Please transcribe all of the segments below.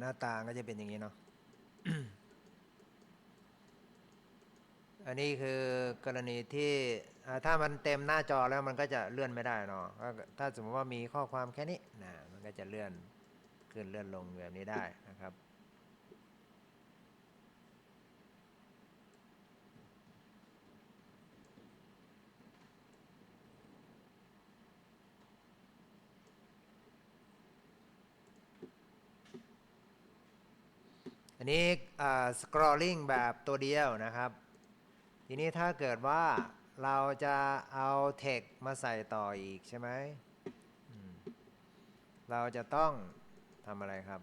หน้าตาก็จะเป็นอย่างนี้เนาะอันนี้คือกรณีที่ถ้ามันเต็มหน้าจอแล้วมันก็จะเลื่อนไม่ได้เนาะถ้าสมมติว่ามีข้อความแค่นี้นะมันก็จะเลื่อนขึ้นเลื่อนลงแบบนี้ได้นะครับ อันนี้อ่ scrolling แบบตัวเดียวนะครับ ทีนี้ถ้าเกิดว่าเราจะเอา text มาใส่ต่ออีกใช่ไหมอืมเราจะต้องทำอะไรครับ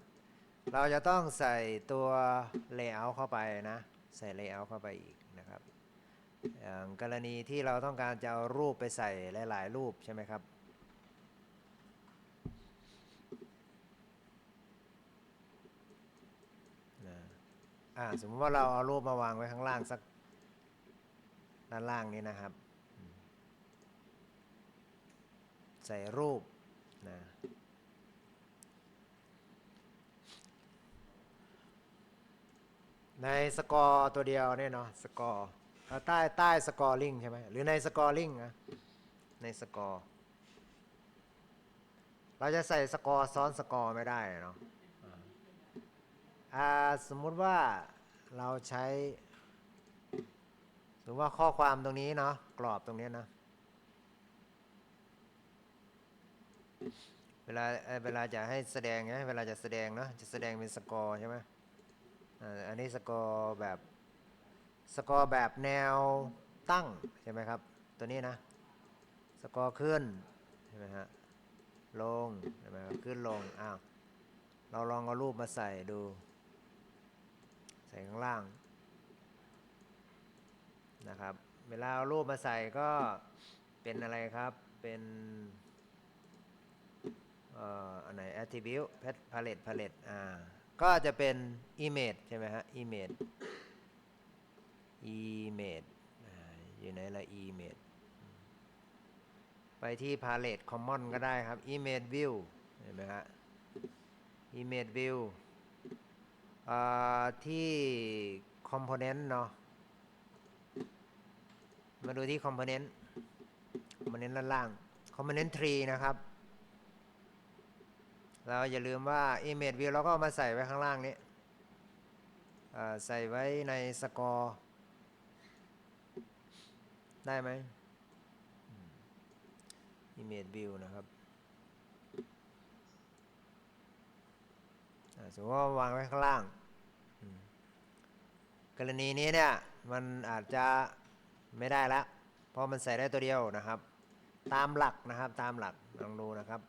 เราจะต้องใส่ตัว layout เข้าไปนะ ใส่ layout เข้าไปอีกนะครับ อย่างกรณีที่เราต้องการจะเอารูปไปใส่หลาย ๆ รูปใช่ไหมครับ อ่า สมมติว่าเราเอารูปมาวางไว้ข้างล่างสักด้านล่างนี้นะครับ ใส่รูปนะในสกอร์ตัวเดียวเนี่ยเนาะสกอร์ใต้ใต้สกอร์ลิงใช่ไหมหรือในสกอร์ลิงนะในสกอร์เราจะใส่สกอร์ซ้อนสกอร์ไม่ได้เนาะ สมมุติว่าเราใช้ สมมติว่าข้อความตรงนี้เนาะกรอบตรงนี้นะเวลาเวลาจะให้แสดงไงเวลาจะแสดงเนาะจะแสดงเป็นสกอร์ใช่ไหมอันนี้สกอร์แบบสกอร์แบบแนวตั้งใช่ไหมครับ ตัวนี้นะ สกอร์ขึ้นใช่ไหมฮะลงใช่ไหมครับขึ้นลงอ้าวเราลองเอารูปมาใส่ดู ใส่ข้างล่างนะครับ เวลาเอารูปมาใส่ก็เป็นอะไรครับ เป็นอันไหน attribute palette palette อ่า ก็จะเป็น image ใช่ไหมฮะ image image ออยู่ไหนละ image ไปที่ palette common ก็ได้ครับ image view เห็นไหมฮะ image view ที่ component เนาะมาดูที่ component component ด้านล่าง component tree นะครับเราอย่าลืมว่า image view เราก็เอามาใส่ไว้ข้างล่างนี้ใส่ไว้ในสกอร์ได้ไหมอืม image view นะครับสมมติว่าวางไว้ข้างล่าง รณีนี้เนี่ยมันอาจจะไม่ได้ละเพราะมันใส่ได้ตัวเดียวนะครับ ตามหลักนะครับตามหลักลองดูนะครับ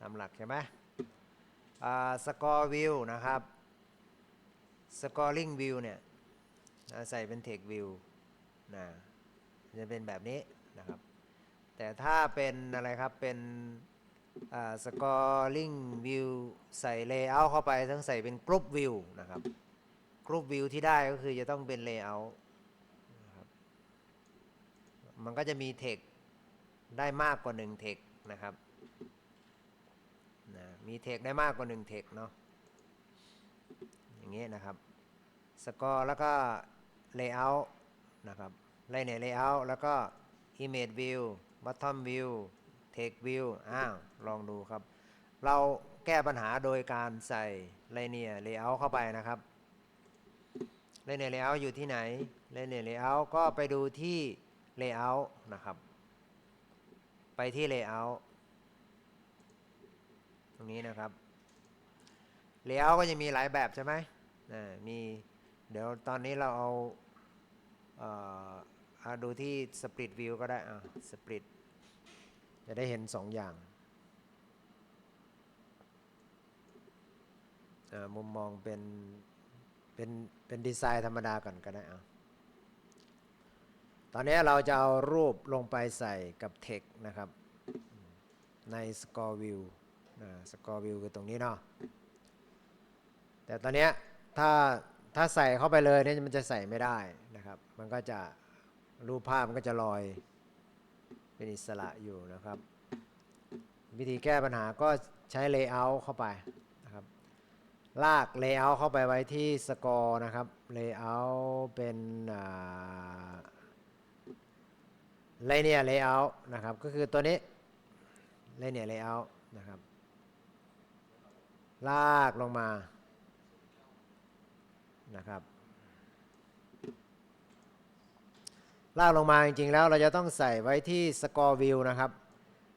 ตามหลักใช่ไหมสกอร์วิวนะครับสกอร์ลิงวิวเนี่ยใส่เป็นเทควิวนะจะเป็นแบบนี้นะครับ แต่ถ้าเป็นอะไรครับเป็นสกอร์ลิงวิวใส่เลเยอร์เข้าไปต้องใส่เป็นกรุ๊ปวิวนะครับ รุ๊ปวิวที่ได้ก็คือจะต้องเป็นเลเยอร์นะครับมันก็จะมีเทคได้มากกว่า1เทคนะครับนะมีเทคได้มากกว่า1เทคเนาะอย่างนี้ยนะครับสกอร์แล้วก็เลเยอร์นะครับไล่ในเลเยอร์แล้วก็ image view bottom view take view อ้าวลองดูครับ เราแก้ปัญหาโดยการใส่ linear layout เข้าไปนะครับ linear layout อยู่ที่ไหน linear layout ก็ไปดูที่ layout นะครับ ไปที่ layout ตรงนี้นะครับ layout ก็จะมีหลายแบบใช่ไหมอ่มีเดี๋ยวตอนนี้เราเอาเอาดูที่ split view ก็ได้อ่า split จะได้เห็นสองอย่างอ่ามุมมองเป็น เป็นเป็นดีไซน์ธรรมดาก่อนก็ได้เอะตอนนี้เราจะเอารูปลงไปใส่กับ text นะครับ ใน score view นะ score view คือตรงนี้เนาะแต่ตอนนี้ถ้าถ้าใส่เข้าไปเลยเนี่ยมันจะใส่ไม่ได้นะครับ มันก็จะรูปภาพมันก็จะลอยเป็นอิสระอยู่นะครับ วิธีแก้ปัญหาก็ใช้ layout เข้าไป ลาก layout เข้าไปไว้ที่สกอร์นะครับ layout เป็นอ่า linear layout นะครับ ก็คือตัวนี้ linear layout นะครับ ลากลงมา นะครับ ลากลงมาจริงๆ แล้วเราจะต้องใส่ไว้ที่ score view นะครับ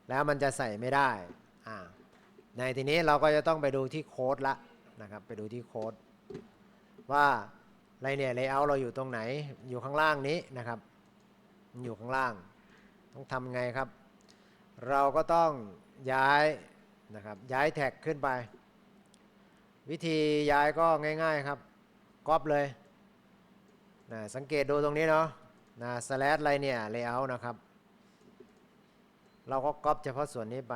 แล้วมันจะใส่ไม่ได้ ในทีนี้เราก็จะต้องไปดูที่โค้ดละ นะครับ ไปดูที่โค้ดว่าไรเนี่ย layout เราอยู่ตรงไหน อยู่ข้างล่างนี้นะครับมันอยู่ข้างล่าง ต้องทำไงครับ เราก็ต้องย้ายนะครับ ย้ายแท็กขึ้นไป วิธีย้ายก็ง่าย ๆครับก๊อปเลยนะสังเกตดูตรงนี้เนาะนะ slash อะไรเนี่ย layout นะครับ เราก็ก๊อปเฉพาะส่วนนี้ไป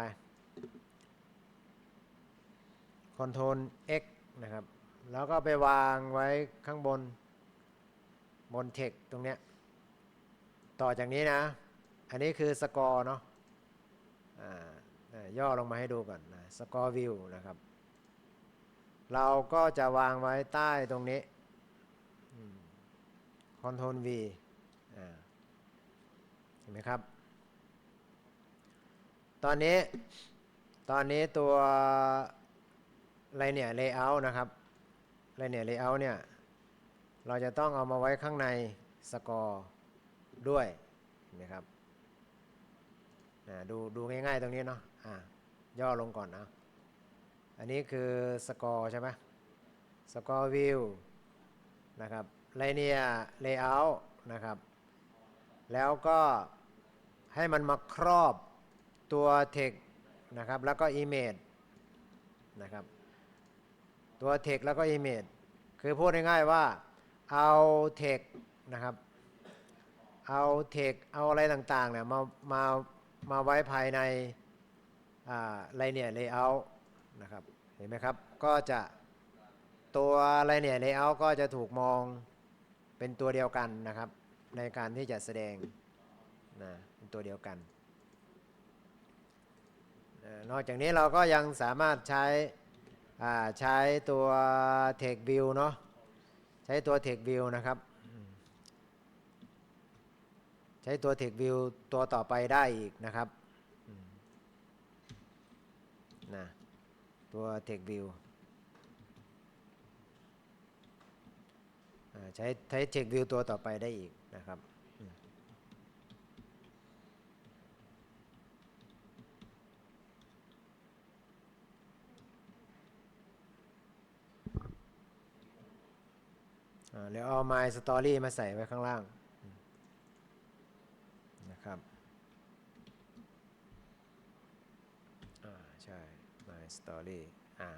Ctrl X นะครับ แล้วก็ไปวางไว้ข้างบนบน text ตรงเนี้ย ต่อจากนี้นะ อันนี้คือสกอร์เนาะย่อลงมาให้ดูก่อนนะสกอร์วิวนะครับ เราก็จะวางไว้ใต้ตรงนี้คอนโทรล V เห็นไหมครับ ตอนนี้ตอนนี้ตัว ไรเนี่ย layout นะครับอะไรเนี่ย layout เนี่ยเราจะต้องเอามาไว้ข้างในสกอร์ด้วยเห็นไหมครับดูดูง่ายๆตรงนี้เนาะอ่าย่อลงก่อนนะอันนี้คือสกอร์ใช่ไหมสกอร์วิวนะครับไรเนี่ยเลเยอร์นะครับแล้วก็ให้มันมาครอบตัว text นะครับแล้วก็ image นะครับ ตัว text แล้วก็ image คือพูดง่ายๆว่าเอา text นะครับเอา text เอาอะไรต่างๆเนี่ยมามามาไว้ภายในอะไรเนี่ย layout นะครับเห็นไหมครับ ก็จะตัวอะไรเนี่ย layout ก็จะถูกมองเป็นตัวเดียวกันนะครับ ในการที่จะแสดงนะเป็นตัวเดียวกันนอกจากนี้เราก็ยังสามารถใช้ ใช้ตัว text view เนาะใช้ตัว text view นะครับ ใช้ตัว text view ตัวต่อไปได้อีกนะครับนะตัว text view ใช้ใช้ text view ตัวต่อไปได้อีกนะครับ อืมอ่าแล้วเอา my story มาใส่ไว้ข้างล่างนะครับอ่าใช่ my story อ่า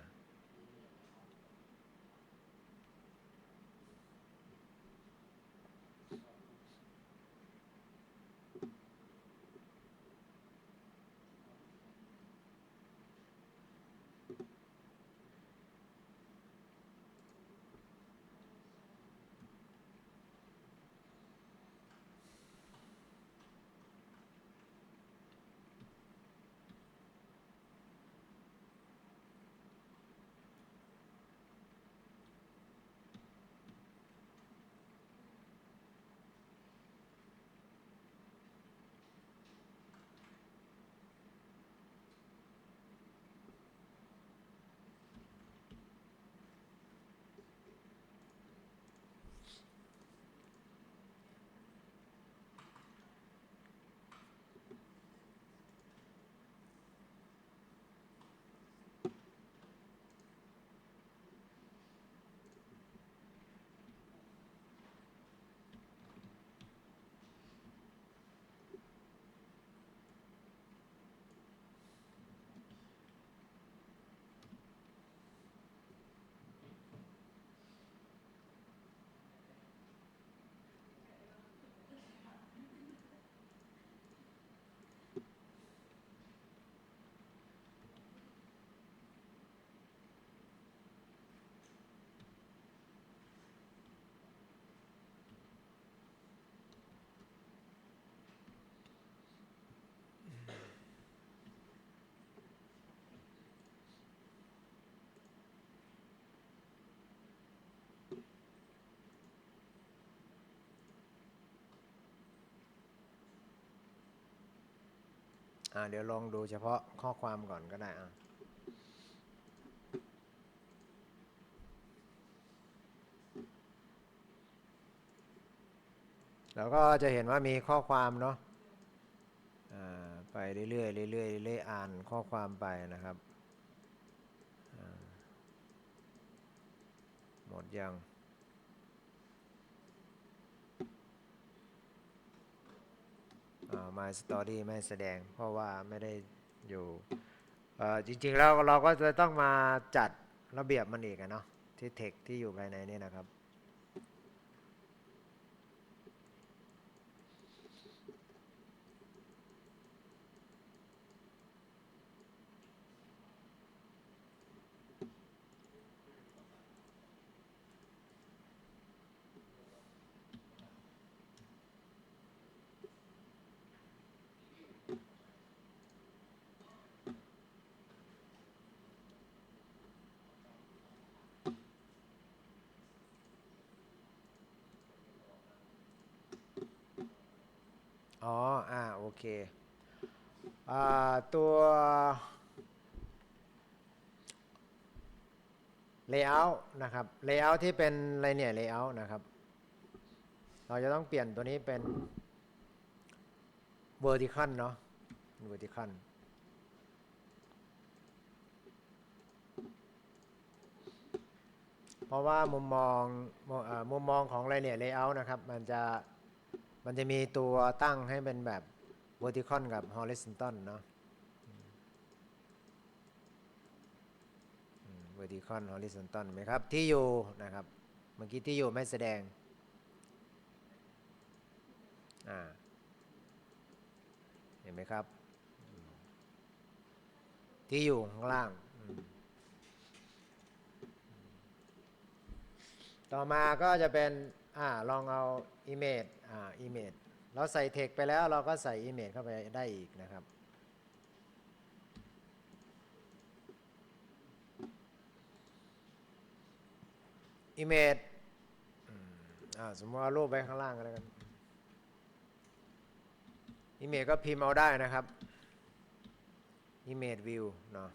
อ่าเดี๋ยวลองดูเฉพาะข้อความก่อนก็ได้อะเราก็จะเห็นว่ามีข้อความเนาะไปเรื่อยๆเรื่อยๆเรื่อยๆอ่านข้อความไปนะครับหมดยัง มาสตอรี่ไม่แสดง เพราะว่าไม่ได้อยู่จริงๆแล้วเราก็จะต้องมาจัดระเบียบมันอีกอะเนาะที่เทคที่อยู่ภายในนี่นะครับ อ๋อ อ่า โอเค อ่า ตัว layout นะครับ layout ที่เป็นอะไรเนี่ย layout นะครับ เราจะต้องเปลี่ยนตัวนี้เป็น vertical เนาะ vertical เพราะว่ามุมมองมุมเอ่อมุมมองของอะไรเนี่ย layout นะครับ มันจะ มันจะมีตัวตั้งให้เป็นแบบ vertical กับ horizontal เนาะ vertical horizontal ไหมครับ ที่อยู่นะครับ เมื่อกี้ที่อยู่ไม่แสดง อ่า เห็นไหมครับ ที่อยู่ข้างล่าง ต่อมาก็จะเป็น อ่าลองเอา image อ่า image เราใส่ text ไปแล้วเราก็ใส่ image เข้าไปได้อีกนะครับ image อืมอ่าสมมติว่ารูปไว้ข้างล่างก็แล้วกัน image ก็พิมพ์เอาได้นะครับ image view เนาะ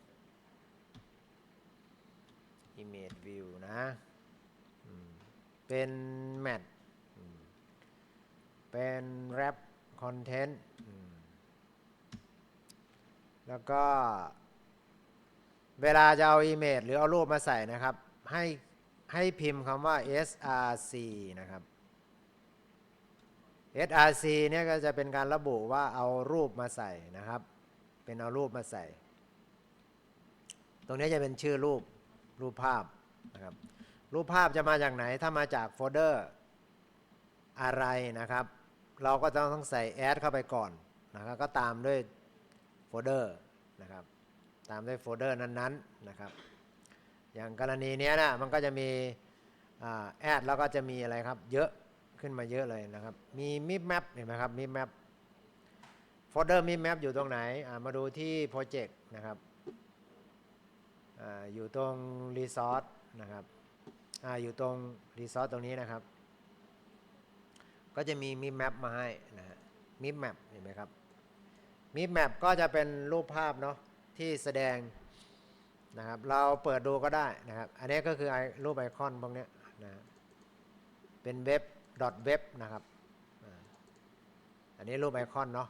image view นะ เป็น mat อืมเป็น wrap content อืมแล้วก็ เวลาจะเอา image หรือเอารูปมาใส่นะครับ ให้ให้พิมพ์คำว่า src นะครับ src เนี่ยก็จะเป็นการระบุว่าเอารูปมาใส่นะครับ เป็นเอารูปมาใส่ ตรงนี้จะเป็นชื่อรูปรูปภาพนะครับ รูปภาพจะมาจากไหน ถ้ามาจากโฟลเดอร์อะไรนะครับ เราก็ต้องต้องใส่ add เข้าไปก่อนนะครับก็ตามด้วยโฟลเดอร์นะครับตามด้วยโฟลเดอร์นั้นๆนะครับ อย่างกรณีนี้นะมันก็จะมีแอดแล้วก็จะมีอะไรครับ เยอะขึ้นมาเยอะเลยนะครับ มีมิ p แมปเห็นไหมครับมิ p แมปโฟลเดอร์มิ p แมปอยู่ตรงไหนมาดูที่โปรเจกต์นะครับออยู่ตรงรีซอสนะครับ ออยู่ตรงรีซอสตรงนี้นะครับ ก็จะมีมิ p แมปมาให้นะฮะมิ p แมปเห็นไหมครับมิ p แมปก็จะเป็นรูปภาพเนาะที่แสดงนะครับ เราเปิดดูก็ได้นะครับ อันนี้ก็คือไอรูปไอคอนพวกเนี้ยนะเป็นเว็บ .web นะครับ อันนี้รูปไอคอนเนาะ